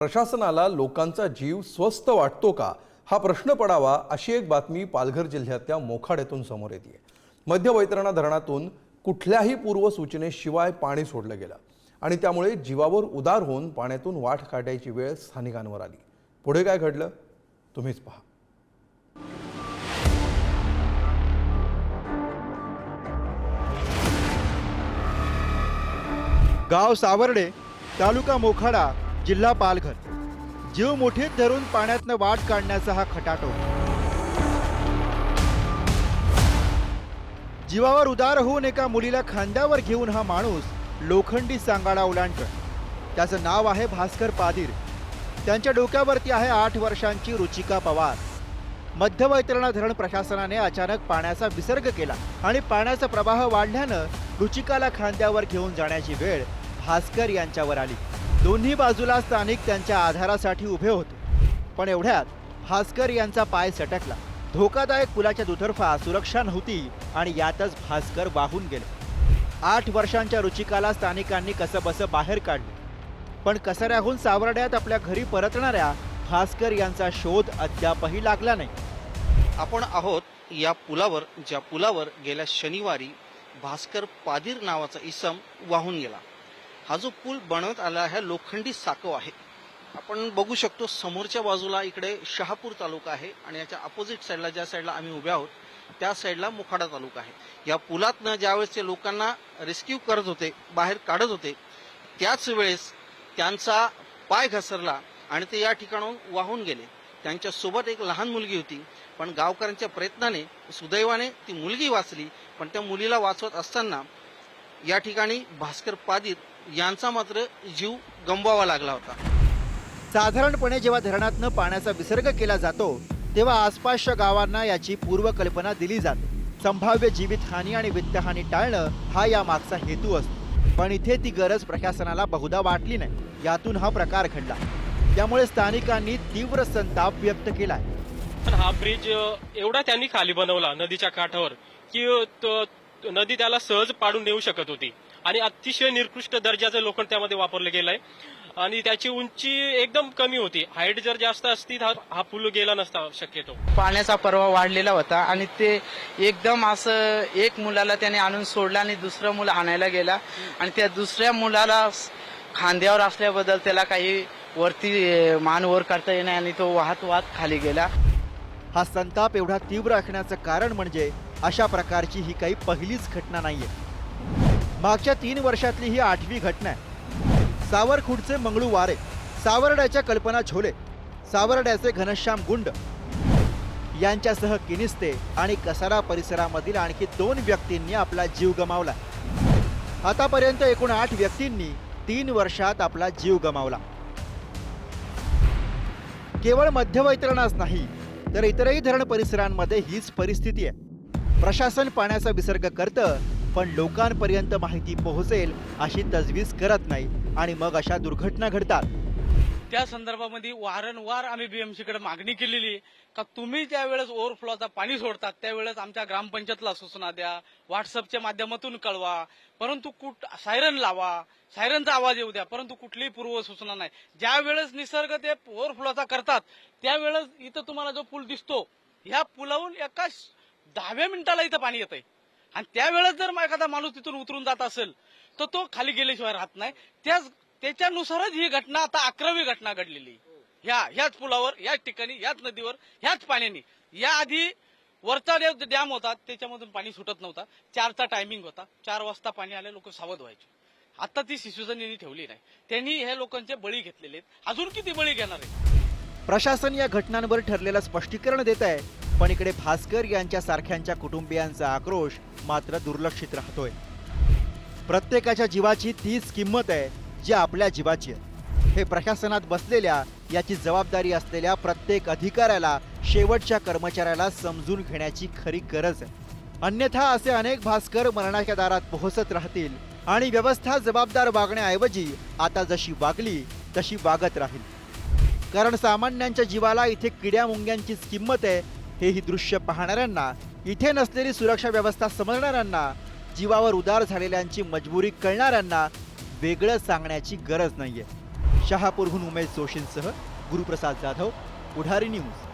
प्रशासनाला लोकांचा जीव स्वस्त वाटतो का? हा प्रश्न पडावा अशी एक बातमी पालघर जिल्ह्यातल्या मोखाड्यातून समोर येते मध्य वैतरणा धरणातून कुठल्याही पूर्वसूचनेशिवाय पाणी सोडलं गेलं आणि त्यामुळे जीवावर उदार होऊन पाण्यातून वाट काढायची वेळ स्थानिकांवर आली. पुढे काय घडलं? तुम्हीच पहा. गाव सावर्डे तालुका मोखाडा जिल्हा पालघर. जीव मुठीत धरून पाण्यातनं वाट काढण्याचा हा खटाटो. जीवावर उदार होऊन एका मुलीला खांद्यावर घेऊन हा माणूस लोखंडी सांगाडा ओलांडतोय त्याचं नाव आहे भास्कर पादीर. त्यांच्या डोक्यावरती आहे आठ वर्षांची रुचिका पवार. मध्य वैतरणा धरण प्रशासनाने अचानक पाण्याचा विसर्ग केला आणि पाण्याचा प्रवाह वाढल्यानं रुचिकाला खांद्यावर घेऊन जाण्याची वेळ भास्कर यांच्यावर आली. दोन्ही बाजूला स्थानिक त्यांच्या आधारासाठी उभे होते. पण एवढ्यात भास्कर यांचा पाय सटकला. धोकादायक पुलाच्या दुतर्फा सुरक्षा नव्हती आणि यातच भास्कर वाहून गेले. आठ वर्षांच्या रुचिकाला स्थानिकांनी कसं बसं बाहेर काढले. पण कसऱ्याहून सावर्ड्यात आपल्या घरी परतणाऱ्या भास्कर यांचा शोध अद्यापही लागला नाही. आपण आहोत या पुलावर ज्या पुलावर गेल्या शनिवारी भास्कर पादीर नावाचा इसम वाहून गेला. हा जो पूल बनवत आला आहे लोखंडी साकव आहे. आपण बघू शकतो समोरच्या बाजूला इकडे शहापूर तालुका आहे आणि याच्या अपोजिट साईडला ज्या साईडला आम्ही उभे आहोत त्या साईडला मोखाडा तालुका आहे. या पुलातनं ज्यावेळेस ते लोकांना रेस्क्यू करत होते बाहेर काढत होते त्याच वेळेस त्यांचा पाय घसरला आणि ते या ठिकाणाहून वाहून गेले. त्यांच्यासोबत एक लहान मुलगी होती पण गावकऱ्यांच्या प्रयत्नाने सुदैवाने ती मुलगी वाचली पण त्या मुलीला वाचवत असताना या ठिकाणी भास्कर पादीर यांचा मात्र जीव गमवावा लागला होता. साधारणपणे जेव्हा धरणातनं पाण्याचा विसर्ग केला जातो तेव्हा आसपासच्या गावांना याची पूर्वकल्पना दिली जाते. संभाव्य जीवितहानी आणि वित्तहानी टाळणं हा या मागचा हेतू असतो. पण इथे ती गरज प्रशासनाला बहुधा वाटली नाही. यातून हा प्रकार घडला. त्यामुळे स्थानिकांनी तीव्र संताप व्यक्त केलाय. पण हा ब्रिज एवढा त्यांनी खाली बनवला नदीच्या काठावर की नदी त्याला सहज पाडून नेऊ शकत होती. आणि अतिशय निकृष्ट दर्जाचं लोखंड त्यामध्ये वापरलं गेलंय. आणि त्याची उंची एकदम कमी होती. हाईट जर जास्त असती तर हा- पूल गेला नसता शक्यतो. पाण्याचा प्रवाह वाढलेला होता आणि ते एकदम असं एक मुलाला त्याने आणून सोडलं आणि दुसरं मुलं आणायला गेला. आणि त्या दुसऱ्या मुलाला खांद्यावर असल्याबद्दल त्याला काही वरती मान वर करता येणार आणि तो वाहत वाहत खाली गेला. हा संताप एवढा तीव्र असण्याचं कारण म्हणजे अशा प्रकारची ही काही पहिलीच घटना नाहीये. मागच्या तीन वर्षातली ही आठवी घटना आहे. सावरखुडचे मंगळू वारे सावर्ड्याच्या कल्पना झोले सावर्ड्याचे घनश्याम गुंड यांच्यासह किनिस्ते आणि कसारा परिसरामधील आणखी दोन व्यक्तींनी आपला जीव गमावला. आतापर्यंत एकूण आठ व्यक्तींनी तीन वर्षात आपला जीव गमावला. केवळ मध्य वैतरणास नाही तर इतरही धरण परिसरांमध्ये हीच परिस्थिती आहे. प्रशासन पाण्याचा विसर्ग करतं पण लोकांपर्यंत माहिती पोहोचेल अशी तजवीज करत नाही आणि मग अशा दुर्घटना घडतात. त्या संदर्भामध्ये वारंवार आम्ही बीएमसी कडे मागणी केलेली आहे. का तुम्ही ज्यावेळेस ओव्हरफ्लोचा पाणी सोडतात त्यावेळेस आमच्या ग्रामपंचायतला सूचना द्या व्हॉट्सअपच्या माध्यमातून कळवा परंतु कुठ सायरन लावा सायरनचा आवाज येऊ द्या परंतु कुठलीही पूर्व सूचना नाही. ज्यावेळेस निसर्ग ते ओव्हरफ्लोचा करतात त्यावेळेस इथं तुम्हाला जो पूल दिसतो ह्या पुलावरून एका दहाव्या मिनिटाला इथं पाणी येतंय. आणि त्यावेळेस जर मग एखादा माणूस तिथून उतरून जात असेल तर तो खाली गेल्याशिवाय राहत नाही. त्याच त्याच्यानुसारच ही घटना आता अकरावी घटना घडलेली. ह्या ह्याच पुलावर याच ठिकाणी याच नदीवर ह्याच पाण्याने. या आधी वरचा जे डॅम होता त्याच्यामधून पाणी सुटत नव्हता. चारचा टायमिंग होता. चार वाजता पाणी आले लोक सावध व्हायचे. आता ती सिच्युएशन यांनी ठेवली नाही. त्यांनी हे लोकांचे बळी घेतलेले आहेत. अजून किती बळी घेणार आहेत? प्रशासन या घटनांवर ठरलेलं स्पष्टीकरण देत आहे पण इकडे भास्कर यांच्या सारख्यांच्या कुटुंबियांचा आक्रोश मात्र दुर्लक्षित राहतोय. प्रत्येकाच्या जीवाची तीच किंमत आहे जी आपल्या जीवाची आहे. हे प्रशासनात बसलेल्या याची जबाबदारी असलेल्या प्रत्येक अधिकाऱ्याला शेवटच्या कर्मचाऱ्याला समजून घेण्याची खरी गरज आहे. अन्यथा असे अनेक भास्कर मरणाच्या दारात पोहोचत राहतील आणि व्यवस्था जबाबदार वागण्याऐवजी आता जशी वागली तशी वागत राहील. कारण सामान्यांच्या जीवाला इथे किड्या मुंग्यांचीच किंमत आहे हे ही दृश्य पाहणाऱ्यांना इथे नसलेली सुरक्षा व्यवस्था समजणाऱ्यांना जीवावर उदार झालेल्यांची मजबुरी कळणाऱ्यांना वेगळं सांगण्याची गरज नाहीये. शहापूरहून उमेश जोशींसह गुरुप्रसाद जाधव पुढारी न्यूज.